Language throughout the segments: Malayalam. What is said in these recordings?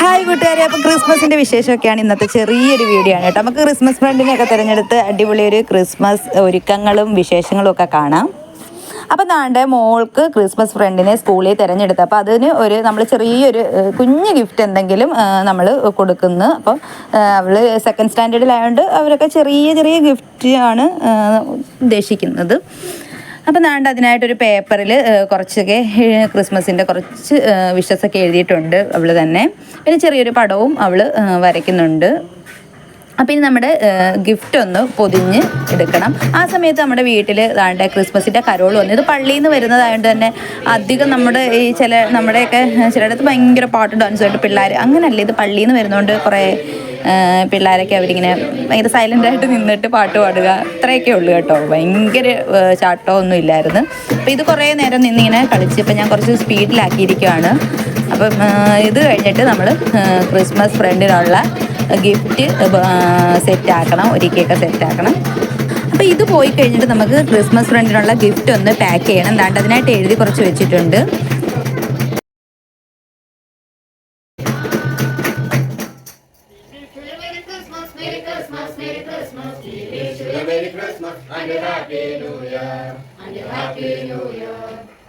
ഹായ് കൂട്ടുകാരെ. അപ്പം ക്രിസ്മസിന്റെ വിശേഷമൊക്കെയാണ് ഇന്നത്തെ ചെറിയൊരു വീഡിയോ ആണ് കേട്ടോ. നമുക്ക് ക്രിസ്മസ് ഫ്രണ്ടിനെയൊക്കെ തിരഞ്ഞെടുത്ത് അടിപൊളി ഒരു ക്രിസ്മസ് ഒരുക്കങ്ങളും വിശേഷങ്ങളും ഒക്കെ കാണാം. അപ്പം താണ്ടെ മോൾക്ക് ക്രിസ്മസ് ഫ്രണ്ടിനെ സ്കൂളിൽ തിരഞ്ഞെടുത്ത് അപ്പോൾ അതിന് ഒരു നമ്മൾ ചെറിയൊരു കുഞ്ഞു ഗിഫ്റ്റ് എന്തെങ്കിലും നമ്മൾ കൊടുക്കുന്നു. അപ്പോൾ അവൾ സെക്കൻഡ് സ്റ്റാൻഡേർഡിലായതുകൊണ്ട് അവരൊക്കെ ചെറിയ ചെറിയ ഗിഫ്റ്റ് ആണ് ഉദ്ദേശിക്കുന്നത്. അപ്പം നാണ്ട് അതിനായിട്ടൊരു പേപ്പറിൽ കുറച്ചൊക്കെ ക്രിസ്മസിന്റെ കുറച്ച് വിഷസൊക്കെ എഴുതിയിട്ടുണ്ട് അവൾ തന്നെ. പിന്നെ ചെറിയൊരു പടവും അവൾ വരയ്ക്കുന്നുണ്ട്. അപ്പം ഇനി നമ്മുടെ ഗിഫ്റ്റ് ഒന്ന് പൊതിഞ്ഞ് എടുക്കണം. ആ സമയത്ത് നമ്മുടെ വീട്ടിൽ ദാണ്ട് ക്രിസ്മസിന്റെ കരോൾ വന്നു. ഇത് പള്ളിയിൽ നിന്ന് വരുന്നതായതുകൊണ്ട് തന്നെ അധികം നമ്മുടെ ഈ ചില നമ്മുടെയൊക്കെ ചിലയിടത്ത് ഭയങ്കര പാട്ട് ഡാൻസ് ആയിട്ട് പിള്ളേർ അങ്ങനല്ല ഇത് പള്ളിയിൽ നിന്ന് വരുന്നതുകൊണ്ട് കുറേ പിള്ളേരൊക്കെ അവരിങ്ങനെ ഭയങ്കര സൈലന്റ് ആയിട്ട് നിന്നിട്ട് പാട്ട് പാടുക അത്രയൊക്കെ ഉള്ളു കേട്ടോ. ഭയങ്കര ചാട്ടോ ഒന്നും ഇല്ലായിരുന്നു. അപ്പോൾ ഇത് കുറേ നേരം നിന്നിങ്ങനെ കളിച്ച് ഇപ്പം ഞാൻ കുറച്ച് സ്പീഡിലാക്കിയിരിക്കുകയാണ് അപ്പം ഇത് കഴിഞ്ഞിട്ട് നമ്മൾ ക്രിസ്മസ് ഫ്രണ്ടിനുള്ള ഗിഫ്റ്റ് സെറ്റാക്കണം സെറ്റ് ആക്കണം അപ്പോൾ ഇത് പോയി കഴിഞ്ഞിട്ട് നമുക്ക് ക്രിസ്മസ് ഫ്രണ്ടിനുള്ള ഗിഫ്റ്റ് ഒന്ന് പാക്ക് ചെയ്യണം. എന്താണ്ട് അതിനായിട്ട് എഴുതി കുറച്ച് വെച്ചിട്ടുണ്ട്. Merry Christmas We wish you a Merry Christmas and a Happy New Year. And a Happy New Year.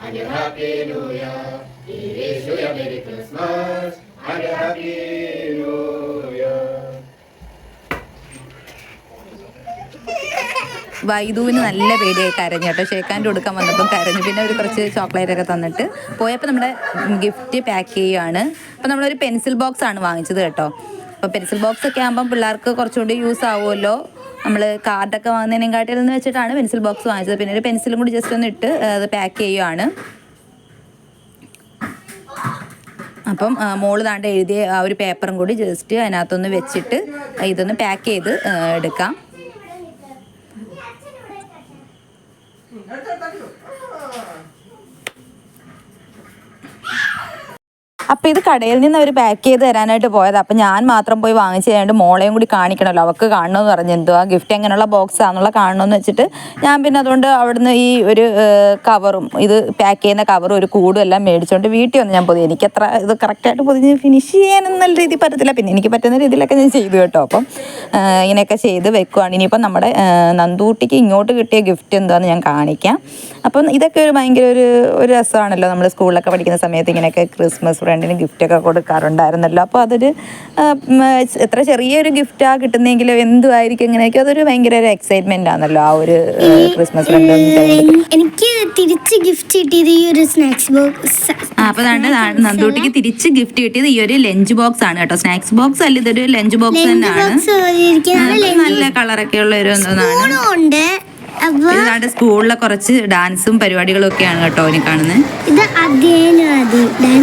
And a Happy New Year. We wish you a Merry Christmas and a Happy New Year. വൈദുവിന് നല്ല പേടിയായി കരഞ്ഞു കേട്ടോ ഷേക്കാന്റെ കൊടുക്കാൻ വന്നപ്പം കരഞ്ഞു പിന്നെ ഒരു കുറച്ച് ചോക്ലേറ്റ് ഒക്കെ തന്നിട്ട് പോയപ്പോൾ നമ്മുടെ ഗിഫ്റ്റ് പാക്ക് ചെയ്യുകയാണ് അപ്പോൾ നമ്മളൊരു പെൻസിൽ ബോക്സ് ആണ് വാങ്ങിച്ചത് കേട്ടോ അപ്പോൾ പെൻസിൽ ബോക്സ് ഒക്കെ ആകുമ്പം പിള്ളേർക്ക് കുറച്ചുകൂടി യൂസ് ആവുമല്ലോ. നമ്മൾ കാർഡൊക്കെ വാങ്ങുന്നതിനെക്കാട്ടിൽ എന്ന് വെച്ചിട്ടാണ് പെൻസിൽ ബോക്സ് വാങ്ങിച്ചത്. പിന്നെ ഒരു പെൻസിലും കൂടി ജസ്റ്റ് ഒന്ന് ഇട്ട് അത് പാക്ക് ചെയ്യുവാണ്. അപ്പം മോൾ താണ്ട് എഴുതിയ ആ ഒരു പേപ്പറും കൂടി ജസ്റ്റ് അതിനകത്തൊന്ന് വെച്ചിട്ട് ഇതൊന്ന് പാക്ക് ചെയ്ത് എടുക്കാം. Thank എടുക്കാം അപ്പം ഇത് കടയിൽ നിന്ന് അവർ പാക്ക് ചെയ്ത് തരാനായിട്ട് പോയത്. അപ്പൊ ഞാൻ മാത്രം പോയി വാങ്ങിച്ച് കഴിഞ്ഞിട്ട് മോളെയും കൂടി കാണിക്കണമല്ലോ അവൾക്ക് കാണണമെന്ന് പറഞ്ഞു. എന്തോ ആ ഗിഫ്റ്റ് എങ്ങനെയുള്ള ബോക്സ് ആണെന്നുള്ള കാണണമെന്ന് വെച്ചിട്ട് ഞാൻ പിന്നെ അതുകൊണ്ട് അവിടുന്ന് ഈ ഒരു കവറും ഇത് പാക്ക് ചെയ്യുന്ന കവറും ഒരു കൂടും എല്ലാം മേടിച്ചുകൊണ്ട് വീട്ടിൽ വന്ന്. ഞാൻ പൊതി എനിക്ക് അത്ര ഇത് കറക്റ്റായിട്ട് പൊതിഞ്ഞ് ഫിനിഷ് ചെയ്യാൻ നല്ല രീതിയിൽ പറ്റത്തില്ല. പിന്നെ എനിക്ക് പറ്റുന്ന രീതിയിലൊക്കെ ഞാൻ ചെയ്തു കേട്ടോ. അപ്പം ഇങ്ങനെയൊക്കെ ചെയ്ത് വെക്കുവാണ്. ഇനിയിപ്പം നമ്മുടെ നന്ദൂട്ടിക്ക് ഇങ്ങോട്ട് കിട്ടിയ ഗിഫ്റ്റ് എന്താണെന്ന് ഞാൻ കാണിക്കാം. അപ്പം ഇതൊക്കെ ഒരു ഭയങ്കര ഒരു ഒരു രസമാണല്ലോ. നമ്മൾ സ്കൂളിലൊക്കെ പഠിക്കുന്ന സമയത്ത് ഇങ്ങനെയൊക്കെ ക്രിസ്മസ് ഫ്രണ്ടിന് ഗിഫ്റ്റൊക്കെ കൊടുക്കാറുണ്ടായിരുന്നല്ലോ. അപ്പോൾ അതൊരു എത്ര ചെറിയൊരു ഗിഫ്റ്റാണ് കിട്ടുന്നെങ്കിലും എന്തുമായിരിക്കും ഇങ്ങനെയൊക്കെ അതൊരു ഭയങ്കര ഒരു എക്സൈറ്റ്മെന്റ് ആണല്ലോ ആ ഒരു ക്രിസ്മസ് ഫ്രണ്ട് എനിക്ക് തിരിച്ച് ഗിഫ്റ്റ് കിട്ടിയത് ഈ ഒരു സ്നാക്സ് ബോക്സ് ആ അപ്പോൾ നന്ദൂട്ടിക്ക് തിരിച്ച് ഗിഫ്റ്റ് കിട്ടിയത് ഈ ഒരു ലഞ്ച് ബോക്സ് ആണ് കേട്ടോ. സ്നാക്സ് ബോക്സ് അല്ല ഇതൊരു ലഞ്ച് ബോക്സ് തന്നെയാണ്. നല്ല കളറൊക്കെ ഉള്ള ഒരു ഒന്നാണ്. ഉണ്ട്. ഇതാണ്ട് സ്കൂളിലെ കുറച്ച് ഡാൻസും പരിപാടികളും ഒക്കെയാണ് കേട്ടോ ഇനി കാണുന്നത്.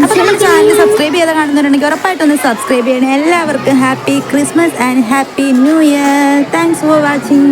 അപ്പൊ ചാനൽ സബ്സ്ക്രൈബ് ചെയ്ത് കാണുന്നുണ്ടെങ്കിൽ ഉറപ്പായിട്ടും ഒന്ന് സബ്സ്ക്രൈബ് ചെയ്യണേ. എല്ലാവർക്കും happy Christmas and happy new year. Thanks for watching